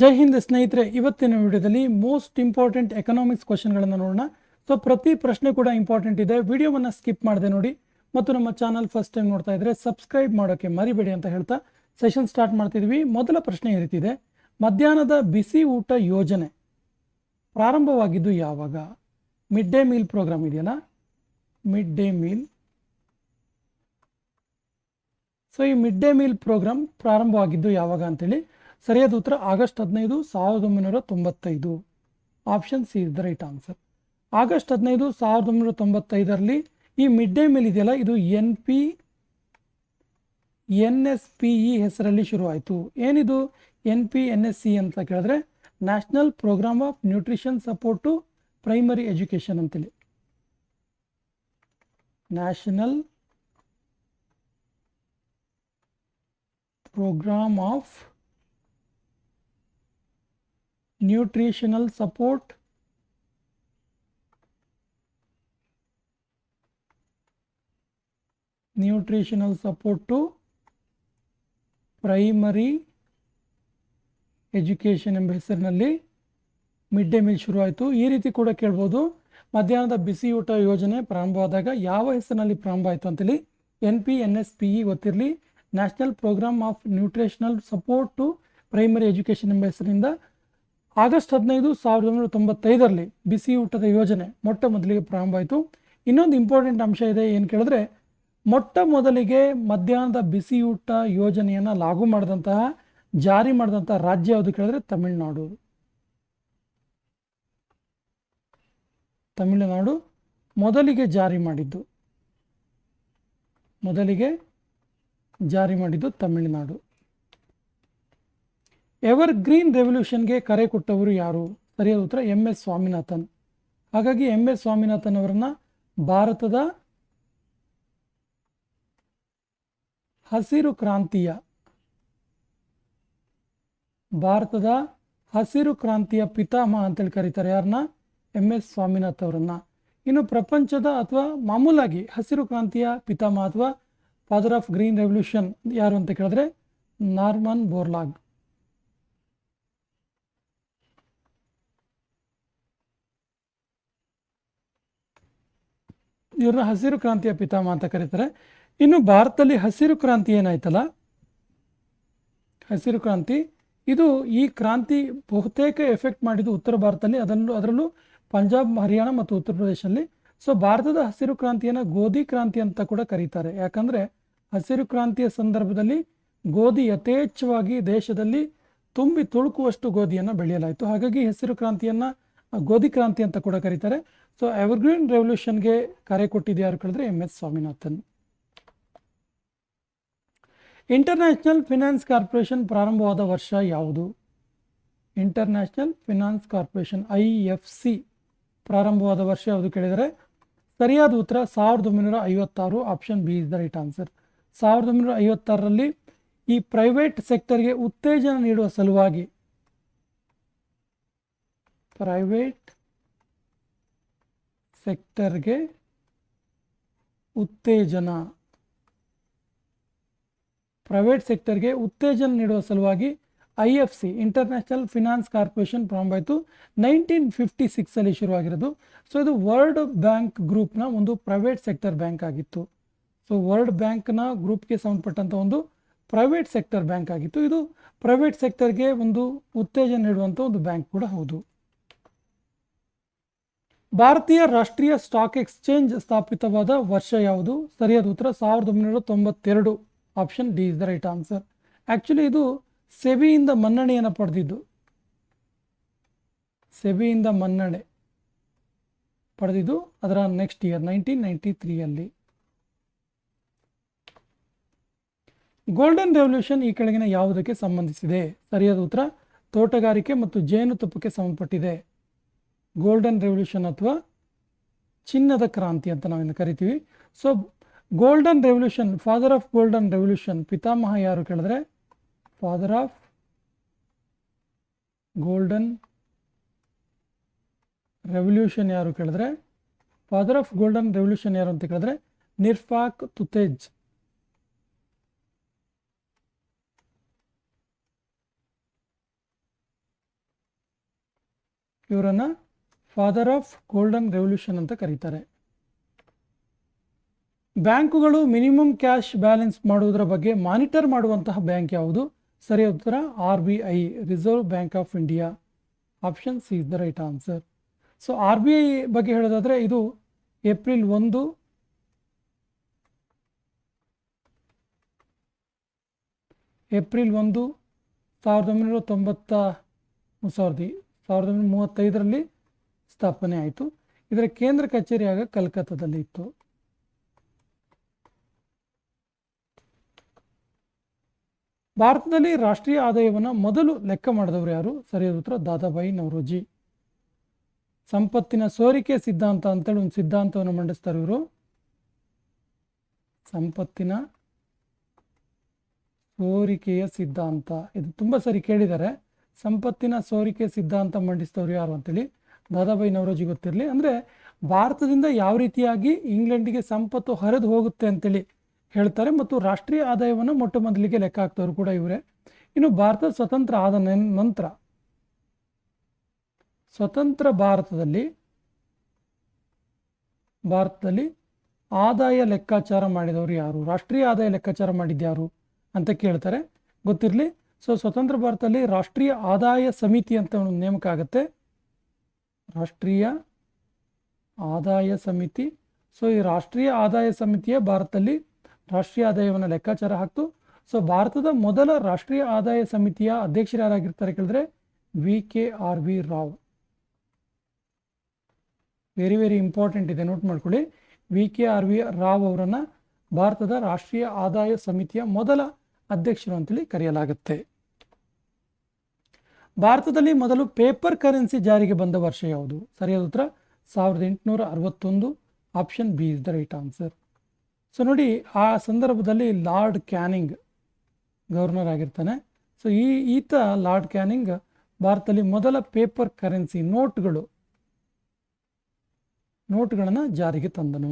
ಜೈ ಹಿಂದ್ ಸ್ನೇಹಿತರೆ, ಇವತ್ತಿನ ವಿಡಿಯೋದಲ್ಲಿ ಮೋಸ್ಟ್ ಇಂಪಾರ್ಟೆಂಟ್ ಎಕನಾಮಿಕ್ಸ್ ಕ್ವಶನ್ಗಳನ್ನು ನೋಡೋಣ. ಸೊ ಪ್ರತಿ ಪ್ರಶ್ನೆ ಕೂಡ ಇಂಪಾರ್ಟೆಂಟ್ ಇದೆ. ವಿಡಿಯೋವನ್ನು ಸ್ಕಿಪ್ ಮಾಡದೆ ನೋಡಿ. ಮತ್ತು ನಮ್ಮ ಚಾನಲ್ ಫಸ್ಟ್ ಟೈಮ್ ನೋಡ್ತಾ ಇದ್ರೆ ಸಬ್ಸ್ಕ್ರೈಬ್ ಮಾಡೋಕ್ಕೆ ಮರಿಬೇಡಿ ಅಂತ ಹೇಳ್ತಾ ಸೆಷನ್ ಸ್ಟಾರ್ಟ್ ಮಾಡ್ತಿದ್ವಿ. ಮೊದಲ ಪ್ರಶ್ನೆ ಈ ಮಧ್ಯಾಹ್ನದ ಬಿಸಿ ಊಟ ಯೋಜನೆ ಪ್ರಾರಂಭವಾಗಿದ್ದು ಯಾವಾಗ? ಮಿಡ್ ಡೇ ಮೀಲ್ ಪ್ರೋಗ್ರಾಮ್ ಇದೆಯಲ್ಲ? ಮಿಡ್ ಡೇ ಮೀಲ್ ಸೊ ಈ ಮಿಡ್ ಡೇ ಮೀಲ್ ಪ್ರೋಗ್ರಾಮ್ ಪ್ರಾರಂಭವಾಗಿದ್ದು ಯಾವಾಗ ಅಂತೇಳಿ ಸರಿಯಾದ ಉತ್ತರ ಆಗಸ್ಟ್ ಹದಿನೈದು, ಸಾವಿರದ ಒಂಬೈನೂರ ತೊಂಬತ್ತೈದು. Option C is the right answer August ಹದಿನೈದು, ಸಾವಿರದ ಒಂಬೈನೂರ ತೊಂಬತ್ತೈದರಲ್ಲಿ ಈ ಮಿಡ್ ಡೇ ಮೀಲ್ ಇದೆಯಲ್ಲ, ಇದು N P N S P E ಹೆಸರಲ್ಲಿ ಶುರುವಾಯಿತು. ಏನಿದು? N P N S C ಅಂತ ಕೇಳಿದ್ರೆ national program of nutrition support to primary education ಅಂತೇಳಿ. National program of nutritional support. Nutritional support to primary education ಎಂಬ ಹೆಸರಿನಲ್ಲಿ ಮಿಡ್ ಡೇ ಮೀಲ್ ಶುರುವಾಯಿತು. ಈ ರೀತಿ ಕೂಡ ಕೇಳ್ಬೋದು. ಮಧ್ಯಾಹ್ನದ ಬಿಸಿ ಊಟ ಯೋಜನೆ ಪ್ರಾರಂಭವಾದಾಗ ಯಾವ ಹೆಸರಿನಲ್ಲಿ ಪ್ರಾರಂಭ ಆಯಿತು ಅಂತೇಳಿ N P N S P E ಗೊತ್ತಿರಲಿ. National program of nutritional support to primary education ಎಂಬ ಹೆಸರಿನಿಂದ ಆಗಸ್ಟ್ ಹದಿನೈದು ಸಾವಿರದ ಒಂಬೈನೂರ ತೊಂಬತ್ತೈದರಲ್ಲಿ ಬಿಸಿ ಊಟದ ಯೋಜನೆ ಮೊಟ್ಟ ಮೊದಲಿಗೆ ಪ್ರಾರಂಭ ಆಯಿತು ಇನ್ನೊಂದು ಇಂಪಾರ್ಟೆಂಟ್ ಅಂಶ ಇದೆ, ಏನು ಕೇಳಿದ್ರೆ ಮೊಟ್ಟ ಮೊದಲಿಗೆ ಮಧ್ಯಾಹ್ನದ ಬಿಸಿ ಊಟ ಯೋಜನೆಯನ್ನು ಲಾಗು ಮಾಡಿದಂತಹ, ಜಾರಿ ಮಾಡಿದಂಥ ರಾಜ್ಯ ಯಾವುದು ಕೇಳಿದ್ರೆ ತಮಿಳುನಾಡು. ತಮಿಳುನಾಡು ಮೊದಲಿಗೆ ಜಾರಿ ಮಾಡಿದ್ದು. ಮೊದಲಿಗೆ ಜಾರಿ ಮಾಡಿದ್ದು ತಮಿಳುನಾಡು. ಎವರ್ ಗ್ರೀನ್ ರೆವಲ್ಯೂಷನ್ಗೆ ಕರೆ ಕೊಟ್ಟವರು ಯಾರು? ಸರಿಯಾದ ಉತ್ತರ, ಎಂ ಎಸ್ ಸ್ವಾಮಿನಾಥನ್. ಹಾಗಾಗಿ ಎಂ ಎಸ್ ಸ್ವಾಮಿನಾಥನ್ ಅವರನ್ನ ಭಾರತದ ಹಸಿರು ಕ್ರಾಂತಿಯ, ಭಾರತದ ಹಸಿರು ಕ್ರಾಂತಿಯ ಪಿತಾಮಹ ಅಂತೇಳಿ ಕರೀತಾರೆ ಯಾರನ್ನ ಎಂ ಎಸ್ ಸ್ವಾಮಿನಾಥ್ ಅವರನ್ನ. ಇನ್ನು ಪ್ರಪಂಚದ ಅಥವಾ ಮಾಮೂಲಾಗಿ ಹಸಿರು ಕ್ರಾಂತಿಯ ಪಿತಾಮಹ ಅಥವಾ ಫಾದರ್ ಆಫ್ ಗ್ರೀನ್ ರೆವಲ್ಯೂಷನ್ ಯಾರು ಅಂತ ಕೇಳಿದ್ರೆ ನಾರ್ಮನ್ ಬೋರ್ಲಾಗ್. ಇವ್ರನ್ನ ಹಸಿರು ಕ್ರಾಂತಿಯ ಪಿತಾಮ ಅಂತ ಕರೀತಾರೆ. ಇನ್ನು ಭಾರತದಲ್ಲಿ ಹಸಿರು ಕ್ರಾಂತಿ ಏನಾಯ್ತಲ್ಲ? ಹಸಿರು ಕ್ರಾಂತಿ. ಇದು ಈ ಕ್ರಾಂತಿ ಬಹುತೇಕ ಎಫೆಕ್ಟ್ ಮಾಡಿದ್ದು ಉತ್ತರ ಭಾರತದಲ್ಲಿ, ಅದನ್ನು, ಅದರಲ್ಲೂ ಪಂಜಾಬ್, ಹರಿಯಾಣ ಮತ್ತು ಉತ್ತರ ಪ್ರದೇಶದಲ್ಲಿ ಸೊ, ಭಾರತದ ಹಸಿರು ಕ್ರಾಂತಿಯನ್ನು ಗೋಧಿ ಕ್ರಾಂತಿ ಅಂತ ಕೂಡ ಕರೀತಾರೆ. ಯಾಕಂದರೆ ಹಸಿರು ಕ್ರಾಂತಿಯ ಸಂದರ್ಭದಲ್ಲಿ ಗೋಧಿ ಯಥೇಚ್ಛವಾಗಿ ದೇಶದಲ್ಲಿ ತುಂಬಿ ತುಳುಕುವಷ್ಟು ಗೋಧಿಯನ್ನು ಬೆಳೆಯಲಾಯಿತು. ಹಾಗಾಗಿ ಹಸಿರು ಕ್ರಾಂತಿಯನ್ನು, ಗೋಧಿ ಕ್ರಾಂತಿ ಅಂತ ಕೂಡ ಕರೀತಾರೆ. ಸೊ ಎವರ್ಗ್ರೀನ್ ರೆವಲ್ಯೂಷನ್ಗೆ ಕರೆ ಕೊಟ್ಟಿದ್ದು ಯಾರು ಕೇಳಿದ್ರೆ M S Swaminathan. International finance corporation ಪ್ರಾರಂಭವಾದ ವರ್ಷ ಯಾವುದು? International finance corporation I F C ಪ್ರಾರಂಭವಾದ ವರ್ಷ ಯಾವುದು ಕೇಳಿದರೆ? ಸರಿಯಾದ ಉತ್ತರ ಸಾವಿರದ ಒಂಬೈನೂರ ಐವತ್ತಾರು option B is the right answer ಸಾವಿರದ ಒಂಬೈನೂರ ಐವತ್ತಾರರಲ್ಲಿ ಈ ಪ್ರೈವೇಟ್ ಸೆಕ್ಟರ್ಗೆ ಉತ್ತೇಜನ ನೀಡುವ ಸಲುವಾಗಿ ಪ್ರೈವೇಟ್ ಸೆಕ್ಟರ್ಗೆ ಉತ್ತೇಜನ. ಪ್ರೈವೇಟ್ ಸೆಕ್ಟರ್ಗೆ ಉತ್ತೇಜನ ನೀಡುವ ಸಲುವಾಗಿ I F C international finance corporation ಪ್ರಾರಂಭ ಆಯಿತು. ನೈನ್ಟೀನ್ ಫಿಫ್ಟಿ ಸಿಕ್ಸಲ್ಲಿ ಶುರುವಾಗಿರೋದು. ಸೊ ಇದು ವರ್ಲ್ಡ್ ಬ್ಯಾಂಕ್ ಗ್ರೂಪ್ನ ಒಂದು ಪ್ರೈವೇಟ್ ಸೆಕ್ಟರ್ ಬ್ಯಾಂಕ್ ಆಗಿತ್ತು. ಸೊ ವರ್ಲ್ಡ್ ಬ್ಯಾಂಕ್ನ ಗ್ರೂಪ್ಗೆ ಸಂಬಂಧಪಟ್ಟಂಥ ಒಂದು ಪ್ರೈವೇಟ್ ಸೆಕ್ಟರ್ ಬ್ಯಾಂಕ್ ಆಗಿತ್ತು. ಇದು ಪ್ರೈವೇಟ್ ಸೆಕ್ಟರ್ಗೆ ಒಂದು ಉತ್ತೇಜನ ನೀಡುವಂಥ ಒಂದು ಬ್ಯಾಂಕ್ ಕೂಡ ಹೌದು. ಭಾರತೀಯ ರಾಷ್ಟ್ರೀಯ ಸ್ಟಾಕ್ ಎಕ್ಸ್ಚೇಂಜ್ ಸ್ಥಾಪಿತವಾದ ವರ್ಷ ಯಾವುದು? ಸರಿಯಾದ ಉತ್ತರ ಸಾವಿರದ ಒಂಬೈನೂರ ತೊಂಬತ್ತೆರಡು. Option D is the right answer. Actually ಇದು ಸೆಬಿಯಿಂದ ಮನ್ನಣೆಯನ್ನು ಪಡೆದಿದ್ದು. ಸೆಬಿಯಿಂದ ಮನ್ನಣೆ ಪಡೆದಿದ್ದು ಅದರ ನೆಕ್ಸ್ಟ್ ಇಯರ್, ನೈನ್ಟೀನ್ ನೈಂಟಿ ತ್ರೀಯಲ್ಲಿ ಗೋಲ್ಡನ್ ರೆವಲ್ಯೂಷನ್ ಈ ಕೆಳಗಿನ ಯಾವುದಕ್ಕೆ ಸಂಬಂಧಿಸಿದೆ? ಸರಿಯಾದ ಉತ್ತರ, ತೋಟಗಾರಿಕೆ ಮತ್ತು ಜೇನುತುಪ್ಪಕ್ಕೆ ಸಂಬಂಧಪಟ್ಟಿದೆ. ಗೋಲ್ಡನ್ ರೆವಲ್ಯೂಷನ್ ಅಥವಾ ಚಿನ್ನದ ಕ್ರಾಂತಿ ಅಂತ ನಾವಿನ್ನು ಕರಿತೀವಿ. So golden revolution father of golden revolution ಪಿತಾಮಹ ಯಾರು ಕೇಳಿದ್ರೆ? ಫಾದರ್ ಆಫ್ ಗೋಲ್ಡನ್ ರೆವಲ್ಯೂಷನ್ ಯಾರು ಕೇಳಿದ್ರೆ? ಫಾದರ್ ಆಫ್ ಗೋಲ್ಡನ್ ರೆವಲ್ಯೂಷನ್ ಯಾರು ಅಂತ ಕೇಳಿದ್ರೆ? ನಿರ್ಫಾಕ್ ತುತೇಜ್ ಇವರನ್ನು ಫಾದರ್ ಆಫ್ ಗೋಲ್ಡನ್ ರೆವಲ್ಯೂಷನ್ ಅಂತ ಕರೀತಾರೆ. ಬ್ಯಾಂಕುಗಳು ಮಿನಿಮಮ್ ಕ್ಯಾಶ್ ಬ್ಯಾಲೆನ್ಸ್ ಮಾಡುವುದರ ಬಗ್ಗೆ ಮಾನಿಟರ್ ಮಾಡುವಂತಹ ಬ್ಯಾಂಕ್ ಯಾವುದು? ಸರಿ, ಉತ್ತರ, R B I reserve bank of India option C is the right answer so R B I ಬಗ್ಗೆ ಹೇಳೋದಾದರೆ ಇದು ಏಪ್ರಿಲ್ ಒಂದು. ಏಪ್ರಿಲ್ ಒಂದು, ಸಾವಿರದ ಒಂಬೈನೂರ ತೊಂಬತ್ತ ಸಾವಿರದ ಸಾವಿರದ ಒಂಬೈನೂರ ಮೂವತ್ತೈದರಲ್ಲಿ ಸ್ಥಾಪನೆ ಆಯಿತು. ಇದರ ಕೇಂದ್ರ ಕಚೇರಿ ಆಗ ಕಲ್ಕತ್ತಾದಲ್ಲಿ ಇತ್ತು. ಭಾರತದಲ್ಲಿ ರಾಷ್ಟ್ರೀಯ ಆದಾಯವನ್ನು ಮೊದಲು ಲೆಕ್ಕ ಮಾಡಿದವರು ಯಾರು? ಸರಿಯಾದ ಉತ್ತರ ದಾದಾಬಾಯಿ ನವರೋಜಿ. ಸಂಪತ್ತಿನ ಸೋರಿಕೆ ಸಿದ್ಧಾಂತ ಅಂತೇಳಿ ಒಂದು ಸಿದ್ಧಾಂತವನ್ನು ಮಂಡಿಸ್ತಾರೆ ಇವರು. ಸಂಪತ್ತಿನ ಸೋರಿಕೆಯ ಸಿದ್ಧಾಂತ. ಇದು ತುಂಬ ಸರಿ ಕೇಳಿದ್ದಾರೆ. ಸಂಪತ್ತಿನ ಸೋರಿಕೆ ಸಿದ್ಧಾಂತ ಮಂಡಿಸಿದವರು ಯಾರು ಅಂತೇಳಿ? ದಾದಾಬಾಯಿ ನವರೋಜಿ ಗೊತ್ತಿರಲಿ. ಅಂದರೆ ಭಾರತದಿಂದ ಯಾವ ರೀತಿಯಾಗಿ ಇಂಗ್ಲೆಂಡಿಗೆ ಸಂಪತ್ತು ಹರಿದು ಹೋಗುತ್ತೆ ಅಂತೇಳಿ ಹೇಳ್ತಾರೆ ಮತ್ತು ರಾಷ್ಟ್ರೀಯ ಆದಾಯವನ್ನು ಮೊಟ್ಟ ಮೊದಲಿಗೆ ಲೆಕ್ಕ ಹಾಕ್ತವ್ರು ಕೂಡ ಇವರೇ. ಇನ್ನು ಭಾರತ ಸ್ವತಂತ್ರ ಆದ ನಂತರ ಸ್ವತಂತ್ರ ಭಾರತದಲ್ಲಿ ಭಾರತದಲ್ಲಿ ಆದಾಯ ಲೆಕ್ಕಾಚಾರ ಮಾಡಿದವರು ಯಾರು? ರಾಷ್ಟ್ರೀಯ ಆದಾಯ ಲೆಕ್ಕಾಚಾರ ಮಾಡಿದ್ಯಾರು ಅಂತ ಕೇಳ್ತಾರೆ. ಗೊತ್ತಿರಲಿ? ಸೊ, ಸ್ವತಂತ್ರ ಭಾರತದಲ್ಲಿ ರಾಷ್ಟ್ರೀಯ ಆದಾಯ ಸಮಿತಿ ಅಂತ ಒಂದು ನೇಮಕ ಆಗುತ್ತೆ. ರಾಷ್ಟ್ರೀಯ ಆದಾಯ ಸಮಿತಿ. ಸೊ ಈ ರಾಷ್ಟ್ರೀಯ ಆದಾಯ ಸಮಿತಿಯೇ ಭಾರತದಲ್ಲಿ ರಾಷ್ಟ್ರೀಯ ಆದಾಯವನ್ನು ಲೆಕ್ಕಾಚಾರ ಹಾಕ್ತು. ಸೊ ಭಾರತದ ಮೊದಲ ರಾಷ್ಟ್ರೀಯ ಆದಾಯ ಸಮಿತಿಯ ಅಧ್ಯಕ್ಷರು ಯಾರಾಗಿರ್ತಾರೆ ಕೇಳಿದ್ರೆ V K R V Rao. Very very important ಇದೆ. ನೋಟ್ ಮಾಡ್ಕೊಳ್ಳಿ. V K R V Rao ಅವರನ್ನು ಭಾರತದ ರಾಷ್ಟ್ರೀಯ ಆದಾಯ ಸಮಿತಿಯ ಮೊದಲ ಅಧ್ಯಕ್ಷರು ಅಂತೇಳಿ ಕರೆಯಲಾಗುತ್ತೆ. ಭಾರತದಲ್ಲಿ ಮೊದಲು ಪೇಪರ್ ಕರೆನ್ಸಿ ಜಾರಿಗೆ ಬಂದ ವರ್ಷ ಯಾವುದು? ಸರಿಯಾದ ಉತ್ತರ, ಸಾವಿರದ ಎಂಟುನೂರ ಅರವತ್ತೊಂದು. Option B is the right answer so ನೋಡಿ, ಆ ಸಂದರ್ಭದಲ್ಲಿ ಲಾರ್ಡ್ ಕ್ಯಾನಿಂಗ್ ಗವರ್ನರ್ ಆಗಿರ್ತಾನೆ. ಸೊ ಈ ಈತ ಲಾರ್ಡ್ ಕ್ಯಾನಿಂಗ್ ಭಾರತದಲ್ಲಿ ಮೊದಲ ಪೇಪರ್ ಕರೆನ್ಸಿ ನೋಟ್ಗಳು, ನೋಟ್ಗಳನ್ನು ಜಾರಿಗೆ ತಂದನು.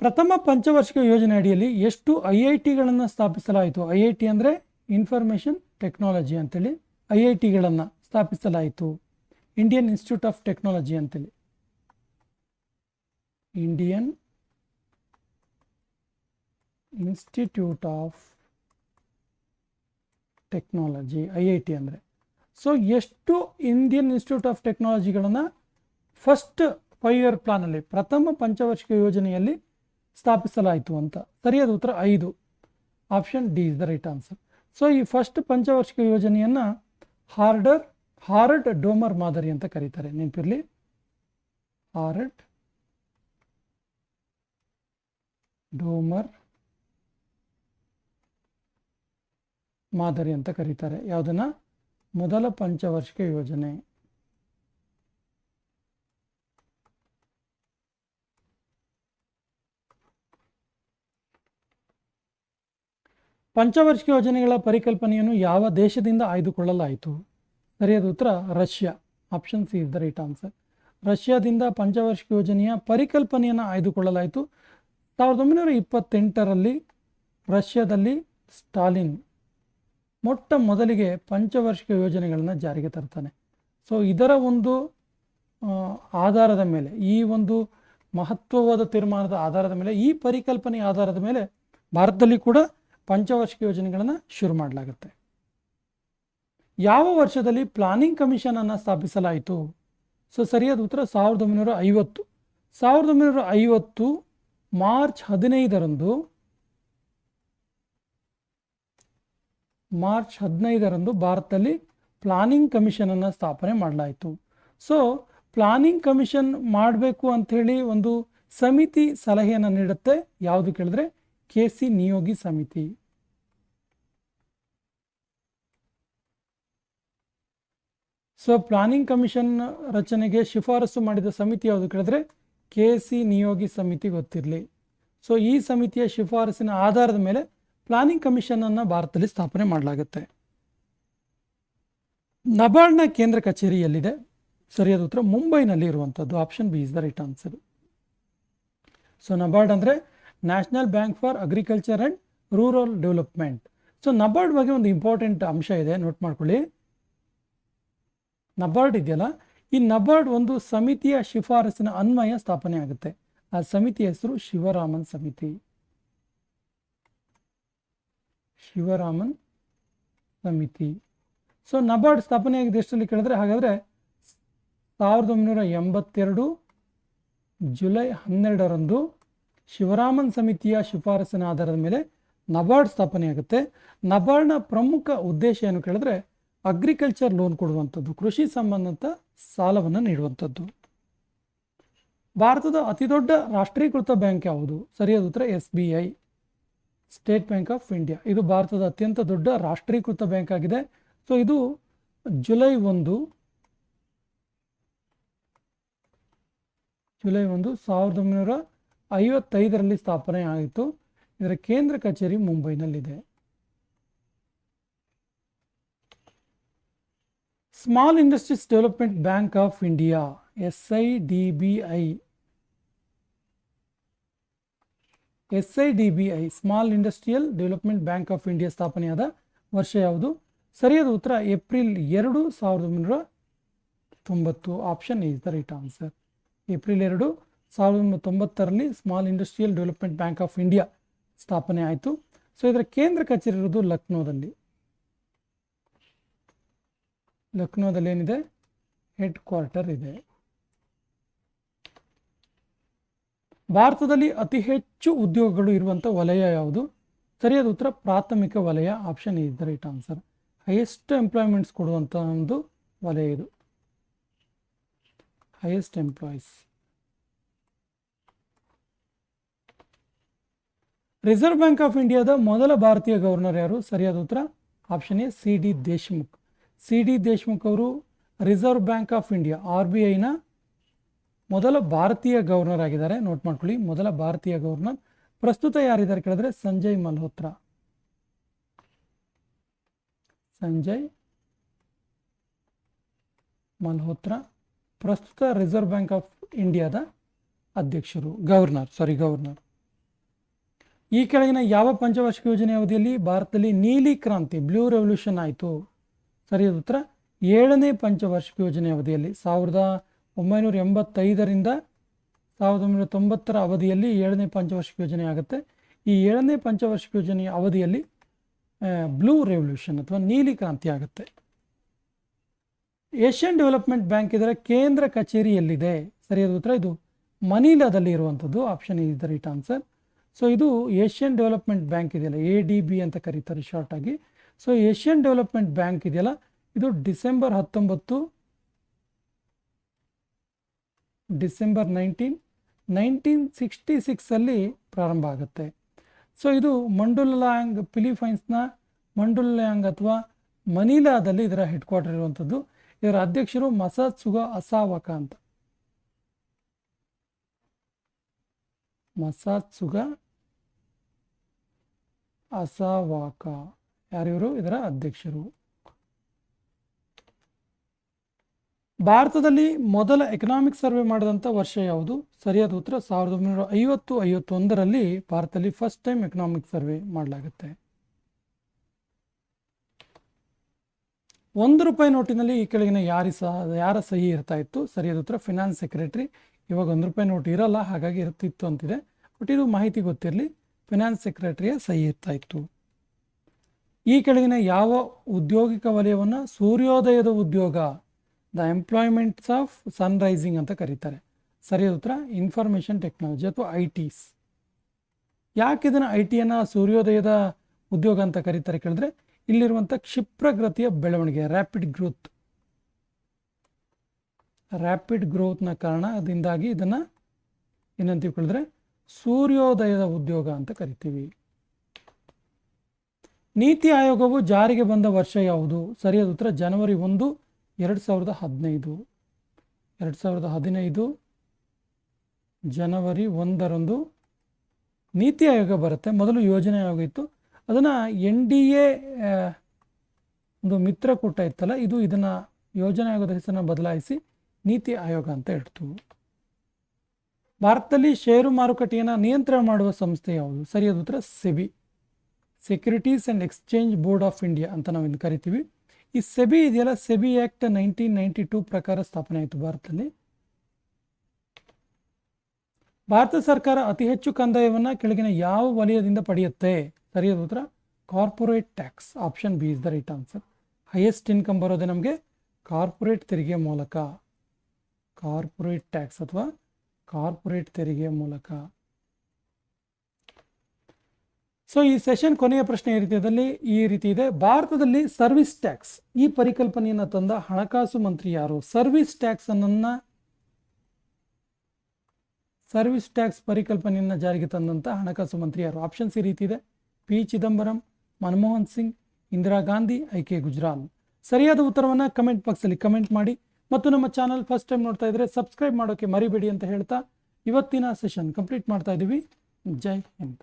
ಪ್ರಥಮ ಪಂಚವಾರ್ಷಿಕ ಯೋಜನೆ ಅಡಿಯಲ್ಲಿ ಎಷ್ಟು ಐ ಐ ಟಿಗಳನ್ನು ಸ್ಥಾಪಿಸಲಾಯಿತು? ಐ ಐ ಟಿ ಅಂದರೆ ಇನ್ಫಾರ್ಮೇಷನ್ ಟೆಕ್ನಾಲಜಿ ಅಂತೇಳಿ ಐ ಐ ಟಿಗಳನ್ನು ಸ್ಥಾಪಿಸಲಾಯಿತು. ಇಂಡಿಯನ್ ಇನ್ಸ್ಟಿಟ್ಯೂಟ್ ಆಫ್ ಟೆಕ್ನಾಲಜಿ ಅಂತೇಳಿ. Indian institute of technology I I T ಅಂದರೆ. ಸೊ ಎಷ್ಟು ಇಂಡಿಯನ್ ಇನ್ಸ್ಟಿಟ್ಯೂಟ್ ಆಫ್ ಟೆಕ್ನಾಲಜಿಗಳನ್ನು ಫಸ್ಟ್ ಫೈವ್ ಇಯರ್ ಪ್ಲಾನಲ್ಲಿ ಪ್ರಥಮ ಪಂಚವಾರ್ಷಿಕ ಯೋಜನೆಯಲ್ಲಿ ಸ್ಥಾಪಿಸಲಾಯಿತು ಅಂತ. ಸರಿಯಾದ ಉತ್ತರ ಐದು. Option D is the right answer so ಈ ಫಸ್ಟ್ ಪಂಚವಾರ್ಷಿಕ ಯೋಜನೆಯನ್ನು ಹಾರ್ಡರ್ ಹಾರ್ಡ್ ಡೋಮರ್ ಮಾದರಿ ಅಂತ ಕರೀತಾರೆ. ನೆನಪಿರಲಿ? ಹಾರ್ಡ್ ಡೋಮರ್ ಮಾದರಿ ಅಂತ ಕರೀತಾರೆ. ಯಾವುದನ್ನು? ಮೊದಲ ಪಂಚವಾರ್ಷಿಕ ಯೋಜನೆ. ಪಂಚವಾರ್ಷಿಕ ಯೋಜನೆಗಳ ಪರಿಕಲ್ಪನೆಯನ್ನು ಯಾವ ದೇಶದಿಂದ ಆಯ್ದುಕೊಳ್ಳಲಾಯಿತು? ಸರಿಯಾದ ಉತ್ತರ, Russia. Option C is the right answer ರಷ್ಯಾದಿಂದ ಪಂಚವಾರ್ಷಿಕ ಯೋಜನೆಯ ಪರಿಕಲ್ಪನೆಯನ್ನು ಆಯ್ದುಕೊಳ್ಳಲಾಯಿತು. ಸಾವಿರದ ಒಂಬೈನೂರ ಇಪ್ಪತ್ತೆಂಟರಲ್ಲಿ ರಷ್ಯಾದಲ್ಲಿ ಸ್ಟಾಲಿನ್ ಮೊಟ್ಟ ಮೊದಲಿಗೆ ಪಂಚವಾರ್ಷಿಕ ಯೋಜನೆಗಳನ್ನು ಜಾರಿಗೆ ತರ್ತಾನೆ. ಸೊ ಇದರ ಒಂದು ಆಧಾರದ ಮೇಲೆ, ಈ ಒಂದು ಮಹತ್ವವಾದ ತೀರ್ಮಾನದ ಆಧಾರದ ಮೇಲೆ, ಈ ಪರಿಕಲ್ಪನೆಯ ಆಧಾರದ ಮೇಲೆ ಭಾರತದಲ್ಲಿ ಕೂಡ ಪಂಚವಾರ್ಷಿಕ ಯೋಜನೆಗಳನ್ನು ಶುರು ಮಾಡಲಾಗುತ್ತೆ. ಯಾವ ವರ್ಷದಲ್ಲಿ ಪ್ಲಾನಿಂಗ್ ಕಮಿಷನ್ ಅನ್ನು ಸ್ಥಾಪಿಸಲಾಯಿತು? ಸೊ ಸರಿಯಾದ ಉತ್ತರ ಸಾವಿರದ ಒಂಬೈನೂರ ಐವತ್ತು. ಸಾವಿರದ ಒಂಬೈನೂರ ಐವತ್ತು ಮಾರ್ಚ್ ಹದಿನೈದರಂದು ಮಾರ್ಚ್ ಹದಿನೈದರಂದು ಭಾರತದಲ್ಲಿ ಪ್ಲಾನಿಂಗ್ ಕಮಿಷನನ್ನು ಸ್ಥಾಪನೆ ಮಾಡಲಾಯಿತು. ಸೊ ಪ್ಲಾನಿಂಗ್ ಕಮಿಷನ್ ಮಾಡಬೇಕು ಅಂಥೇಳಿ ಒಂದು ಸಮಿತಿ ಸಲಹೆಯನ್ನು ನೀಡುತ್ತೆ. ಯಾವುದು ಕೇಳಿದ್ರೆ ಕೆ ಸಿ ನಿಯೋಗಿ ಸಮಿತಿ. ಸೊ ಪ್ಲಾನಿಂಗ್ ಕಮಿಷನ್ ರಚನೆಗೆ ಶಿಫಾರಸು ಮಾಡಿದ ಸಮಿತಿ ಯಾವುದು ಕೇಳಿದ್ರೆ ಕೆ ಸಿ ನಿಯೋಗಿ ಸಮಿತಿ ಗೊತ್ತಿರಲಿ. ಸೊ ಈ ಸಮಿತಿಯ ಶಿಫಾರಸಿನ ಆಧಾರದ ಮೇಲೆ ಪ್ಲಾನಿಂಗ್ ಕಮಿಷನನ್ನು ಭಾರತದಲ್ಲಿ ಸ್ಥಾಪನೆ ಮಾಡಲಾಗುತ್ತೆ. ನಬಾರ್ಡ್ನ ಕೇಂದ್ರ ಕಚೇರಿ ಎಲ್ಲಿದೆ ಸರಿಯಾದ ಉತ್ತರ ಮುಂಬೈನಲ್ಲಿ ಇರುವಂಥದ್ದು option B is the right answer so NABARD ಅಂದರೆ national bank for agriculture and rural development so NABARD ಬಗ್ಗೆ ಒಂದು ಇಂಪಾರ್ಟೆಂಟ್ ಅಂಶ ಇದೆ ನೋಟ್ ಮಾಡ್ಕೊಳ್ಳಿ. ನಬಾರ್ಡ್ ಇದೆಯಲ್ಲ? ಈ ನಬಾರ್ಡ್ ಒಂದು ಸಮಿತಿಯ ಶಿಫಾರಸಿನ ಅನ್ವಯ ಸ್ಥಾಪನೆ ಆಗುತ್ತೆ. ಆ ಸಮಿತಿಯ ಹೆಸರು ಶಿವರಾಮನ್ ಸಮಿತಿ. ಶಿವರಾಮನ್ ಸಮಿತಿ. ಸೊ ನಬಾರ್ಡ್ ಸ್ಥಾಪನೆ ಆಗಿದೆ ಎಷ್ಟರಲ್ಲಿ ಕೇಳಿದ್ರೆ? ಹಾಗಾದರೆ ಸಾವಿರದ ಒಂಬೈನೂರ ಎಂಬತ್ತೆರಡು ಜುಲೈ ಹನ್ನೆರಡರಂದು ಶಿವರಾಮನ್ ಸಮಿತಿಯ ಶಿಫಾರಸಿನ ಆಧಾರದ ಮೇಲೆ ನಬಾರ್ಡ್ ಸ್ಥಾಪನೆಯಾಗುತ್ತೆ ನಬಾರ್ಡ್ನ ಪ್ರಮುಖ ಉದ್ದೇಶ ಏನು ಕೇಳಿದ್ರೆ ಅಗ್ರಿಕಲ್ಚರ್ ಲೋನ್ ಕೊಡುವಂಥದ್ದು, ಕೃಷಿ ಸಂಬಂಧಿತ ಸಾಲವನ್ನು ನೀಡುವಂಥದ್ದು. ಭಾರತದ ಅತಿದೊಡ್ಡ ರಾಷ್ಟ್ರೀಕೃತ ಬ್ಯಾಂಕ್ ಯಾವುದು? ಸರಿಯಾದ ಉತ್ತರ S B I, state bank of India. ಇದು ಭಾರತದ ಅತ್ಯಂತ ದೊಡ್ಡ ರಾಷ್ಟ್ರೀಕೃತ ಬ್ಯಾಂಕ್ ಆಗಿದೆ. ಸೊ ಇದು ಜುಲೈ ಒಂದು ಜುಲೈ ಒಂದು ಸಾವಿರದ ಒಂಬೈನೂರ ಐವತ್ತೈದರಲ್ಲಿ ಸ್ಥಾಪನೆ ಆಯಿತು. ಇದರ ಕೇಂದ್ರ ಕಚೇರಿ ಮುಂಬೈನಲ್ಲಿದೆ. Small industries development bank of India S I D B I S I D B I small industrial development bank of India ಸ್ಥಾಪನೆಯಾದ ವರ್ಷ ಯಾವುದು? ಸರಿಯಾದ ಉತ್ತರ, ಏಪ್ರಿಲ್ ಎರಡು ಸಾವಿರದ ಒಂಬೈನೂರ ತೊಂಬತ್ತು. Option is the right answer April ಎರಡು ಸಾವಿರದ ಒಂಬೈನೂರ ತೊಂಬತ್ತರಲ್ಲಿ small industrial development bank of India ಸ್ಥಾಪನೆ ಆಯಿತು. ಸೊ ಇದರ ಕೇಂದ್ರ ಕಚೇರಿ ಇರೋದು ಲಕ್ನೋದಲ್ಲಿ. ಲಕ್ನೋದಲ್ಲಿ ಏನಿದೆ? ಹೆಡ್ ಕ್ವಾರ್ಟರ್ ಇದೆ. ಭಾರತದಲ್ಲಿ ಅತಿ ಹೆಚ್ಚು ಉದ್ಯೋಗಗಳು ಇರುವಂಥ ವಲಯ ಯಾವುದು? ಸರಿಯಾದ ಉತ್ತರ, ಪ್ರಾಥಮಿಕ ವಲಯ option is the right answer. Highest employments ಕೊಡುವಂಥ ಒಂದು ವಲಯ ಇದು. Highest employees reserve bank of ಇಂಡಿಯಾದ ಮೊದಲ ಭಾರತೀಯ ಗವರ್ನರ್ ಯಾರು? ಸರಿಯಾದ ಉತ್ತರ option A C D Deshmukh C D Deshmukh ಅವರು reserve bank of India R B ಐನ ಮೊದಲ ಭಾರತೀಯ ಗವರ್ನರ್ ಆಗಿದ್ದಾರೆ. ನೋಟ್ ಮಾಡ್ಕೊಳ್ಳಿ, ಮೊದಲ ಭಾರತೀಯ ಗವರ್ನರ್. ಪ್ರಸ್ತುತ ಯಾರಿದ್ದಾರೆ ಕೇಳಿದ್ರೆ, ಸಂಜಯ್ ಮಲ್ಹೋತ್ರ. ಸಂಜಯ್ ಮಲ್ಹೋತ್ರ, ಪ್ರಸ್ತುತ ರಿಸರ್ವ್ ಬ್ಯಾಂಕ್ ಆಫ್ ಇಂಡಿಯಾದ ಅಧ್ಯಕ್ಷರು, ಗವರ್ನರ್ ಸಾರಿ ಗವರ್ನರ್. ಈ ಕೆಳಗಿನ ಯಾವ ಪಂಚವಾರ್ಷಿಕ ಯೋಜನೆ ಅವಧಿಯಲ್ಲಿ ಭಾರತದಲ್ಲಿ ನೀಲಿ ಕ್ರಾಂತಿ, ಬ್ಲೂ ರೆವಲ್ಯೂಷನ್ ಆಯಿತು? ಸರಿಯಾದ ಉತ್ತರ, ಏಳನೇ ಪಂಚವಾರ್ಷಿಕ ಯೋಜನೆ ಅವಧಿಯಲ್ಲಿ, ಸಾವಿರದ ಒಂಬೈನೂರ ಎಂಬತ್ತೈದರಿಂದ ಸಾವಿರದ ಒಂಬೈನೂರ ತೊಂಬತ್ತರ ಅವಧಿಯಲ್ಲಿ ಏಳನೇ ಪಂಚವಾರ್ಷಿಕ ಯೋಜನೆ ಆಗುತ್ತೆ. ಈ ಏಳನೇ ಪಂಚವಾರ್ಷಿಕ ಯೋಜನೆಯ ಅವಧಿಯಲ್ಲಿ ಬ್ಲೂ ರೆವಲ್ಯೂಷನ್ ಅಥವಾ ನೀಲಿ ಕ್ರಾಂತಿ ಆಗುತ್ತೆ. ಏಷ್ಯನ್ ಡೆವಲಪ್ಮೆಂಟ್ ಬ್ಯಾಂಕ್ ಇದರ ಕೇಂದ್ರ ಕಚೇರಿ ಎಲ್ಲಿದೆ ಸರಿಯಾದ ಉತ್ತರ, ಇದು ಮನೀಲಾದಲ್ಲಿ ಇರುವಂಥದ್ದು. Option is right answer so ಇದು ಏಷ್ಯನ್ ಡೆವಲಪ್ಮೆಂಟ್ ಬ್ಯಾಂಕ್ ಇದೆಯಲ್ಲ ಎ ಡಿ ಬಿ ಅಂತ ಕರೀತಾರೆ ಶಾರ್ಟಾಗಿ ಸೊ ಏಷ್ಯನ್ ಡೆವಲಪ್ಮೆಂಟ್ ಬ್ಯಾಂಕ್ ಇದೆಯಲ್ಲ, ಇದು ಡಿಸೆಂಬರ್ ಹತ್ತೊಂಬತ್ತು ಡಿಸೆಂಬರ್ ನೈನ್ಟೀನ್ ನೈನ್ಟೀನ್ ಸಿಕ್ಸ್ಟಿ ಸಿಕ್ಸಲ್ಲಿ ಪ್ರಾರಂಭ ಆಗುತ್ತೆ. ಸೊ ಇದು ಮಂಡುಲಾಂಗ್ ಫಿಲಿಪೈನ್ಸ್ನ ಮಂಡುಲಾಂಗ್ ಅಥವಾ ಮನೀಲಾದಲ್ಲಿ ಇದರ ಹೆಡ್ ಕ್ವಾರ್ಟರ್ ಇರುವಂಥದ್ದು. ಇದರ ಅಧ್ಯಕ್ಷರು ಮಸಾತ್ಸುಗ ಅಸಾವಕ ಅಂತ. ಮಸಾತ್ಸುಗ ಅಸಾವಾಕ. ಯಾರಿವರು ಇದರ ಅಧ್ಯಕ್ಷರು. ಭಾರತದಲ್ಲಿ ಮೊದಲ ಎಕನಾಮಿಕ್ ಸರ್ವೆ ಮಾಡಿದಂಥ ವರ್ಷ ಯಾವುದು? ಸರಿಯಾದ ಉತ್ತರ ಸಾವಿರದ ಒಂಬೈನೂರ ಐವತ್ತು ಐವತ್ತೊಂದರಲ್ಲಿ ಭಾರತದಲ್ಲಿ ಫಸ್ಟ್ ಟೈಮ್ ಎಕನಾಮಿಕ್ ಸರ್ವೆ ಮಾಡಲಾಗುತ್ತೆ. ಒಂದು ರೂಪಾಯಿ ನೋಟಿನಲ್ಲಿ ಈ ಕೆಳಗಿನ ಯಾರಿ ಸಹ ಯಾರ ಸಹಿ ಇರ್ತಾ ಇತ್ತು? ಸರಿಯಾದ ಉತ್ತರ ಫಿನಾನ್ಸ್ ಸೆಕ್ರೆಟರಿ ಇವಾಗ ಒಂದು ರೂಪಾಯಿ ನೋಟ್ ಇರಲ್ಲ, ಹಾಗಾಗಿ ಇರ್ತಿತ್ತು ಅಂತಿದೆ. ಬಟ್ ಇದು ಮಾಹಿತಿ ಗೊತ್ತಿರಲಿ. ಫಿನಾನ್ಸ್ ಸೆಕ್ರೆಟರಿಯ ಸಹಿ ಇರ್ತಾ ಇತ್ತು. ಈ ಕೆಳಗಿನ ಯಾವ ಉದ್ಯೋಗಿಕ ವಲಯವನ್ನು ಸೂರ್ಯೋದಯದ ಉದ್ಯೋಗ, the employments of sun rising ಅಂತ ಕರೀತಾರೆ. ಸರಿಯಾದ ಉತ್ತರ ಇನ್ಫಾರ್ಮೇಷನ್ ಟೆಕ್ನಾಲಜಿ ಅಥವಾ ಐ ಟಿಸ್ ಯಾಕೆ ಇದನ್ನು ಐ ಟಿಯನ್ನು ಸೂರ್ಯೋದಯದ ಉದ್ಯೋಗ ಅಂತ ಕರೀತಾರೆ ಕೇಳಿದ್ರೆ ಇಲ್ಲಿರುವಂಥ ಕ್ಷಿಪ್ರಗತಿಯ ಬೆಳವಣಿಗೆ ರ್ಯಾಪಿಡ್ ಗ್ರೋತ್ ರ್ಯಾಪಿಡ್ ಗ್ರೋತ್ನ ಕಾರಣದಿಂದಾಗಿ ಇದನ್ನು ಏನಂತೀವಿ ಕೇಳಿದ್ರೆ ಸೂರ್ಯೋದಯದ ಉದ್ಯೋಗ ಅಂತ ಕರಿತೀವಿ. ನೀತಿ ಆಯೋಗವು ಜಾರಿಗೆ ಬಂದ ವರ್ಷ ಯಾವುದು? ಸರಿಯಾದ ಉತ್ತರ ಜನವರಿ ಒಂದು, ಎರಡು ಸಾವಿರದ ಹದಿನೈದು. ಎರಡು ಸಾವಿರದ ಹದಿನೈದು, ಜನವರಿ ಒಂದರಂದು ನೀತಿ ಆಯೋಗ ಬರುತ್ತೆ. ಮೊದಲು ಯೋಜನೆ ಆಯೋಗ ಇತ್ತು ಅದನ್ನು ಎನ್ ಡಿ ಎ ಒಂದು ಮಿತ್ರಕೂಟ ಇತ್ತಲ್ಲ, ಇದು ಇದನ್ನು ಯೋಜನೆ ಆಯೋಗದ ಹೆಸರನ್ನು ಬದಲಾಯಿಸಿ ನೀತಿ ಆಯೋಗ ಅಂತ ಹೇಳ್ತು ಭಾರತದಲ್ಲಿ ಷೇರು ಮಾರುಕಟ್ಟೆಯನ್ನು ನಿಯಂತ್ರಣ ಮಾಡುವ ಸಂಸ್ಥೆ ಯಾವುದು? ಸರಿಯಾದ ಉತ್ತರ SEBI. Securities and exchange board of India ಅಂತ ನಾವು ಇಂದು ಕರಿತೀವಿ. ಈ ಸೆಬಿ ಇದೆಯಲ್ಲ? SEBI act nineteen ninety two ಪ್ರಕಾರ ಸ್ಥಾಪನೆ ಆಯಿತು ಭಾರತದಲ್ಲಿ. ಭಾರತ ಸರ್ಕಾರ ಅತಿ ಹೆಚ್ಚು ಕಂದಾಯವನ್ನು ಕೆಳಗಿನ ಯಾವ ವಲಯದಿಂದ ಪಡೆಯುತ್ತೆ? ಸರಿಯಾದ ಉತ್ತರ corporate tax option B is the right answer highest income ಬರೋದೇ ನಮಗೆ ಕಾರ್ಪೊರೇಟ್ ತೆರಿಗೆ ಮೂಲಕ. ಕಾರ್ಪೊರೇಟ್ ಟ್ಯಾಕ್ಸ್ ಅಥವಾ ಕಾರ್ಪೊರೇಟ್ ತೆರಿಗೆ ಮೂಲಕ. ಸೊ ಈ ಸೆಷನ್ ಕೊನೆಯ ಪ್ರಶ್ನೆ ಈ ರೀತಿಯಲ್ಲಿ, ಈ ರೀತಿ ಇದೆ. ಭಾರತದಲ್ಲಿ ಸರ್ವಿಸ್ ಟ್ಯಾಕ್ಸ್ ಈ ಪರಿಕಲ್ಪನೆಯನ್ನು ತಂದ ಹಣಕಾಸು ಮಂತ್ರಿ ಯಾರು? ಸರ್ವಿಸ್ ಟ್ಯಾಕ್ಸ್ ಅನ್ನ ಸರ್ವಿಸ್ ಟ್ಯಾಕ್ಸ್ ಪರಿಕಲ್ಪನೆಯನ್ನು ಜಾರಿಗೆ ತಂದಂತ ಹಣಕಾಸು ಮಂತ್ರಿ ಯಾರು? ಆಪ್ಷನ್ಸ್ ಈ ರೀತಿ ಇದೆ. P Chidambaram, Manmohan Singh, Indira Gandhi, I K ಸರಿಯಾದ ಉತ್ತರವನ್ನು ಕಮೆಂಟ್ ಬಾಕ್ಸಲ್ಲಿ ಕಮೆಂಟ್ ಮಾಡಿ. ಮತ್ತು ನಮ್ಮ ಚಾನಲ್ ಫಸ್ಟ್ ಟೈಮ್ ನೋಡ್ತಾ ಇದ್ರೆ ಸಬ್ಸ್ಕ್ರೈಬ್ ಮಾಡೋಕ್ಕೆ ಮರಿಬೇಡಿ ಅಂತ ಹೇಳ್ತಾ ಇವತ್ತಿನ ಸೆಷನ್ ಕಂಪ್ಲೀಟ್ ಮಾಡ್ತಾ ಇದ್ದೀವಿ ಜೈ ಹಿಂದ್.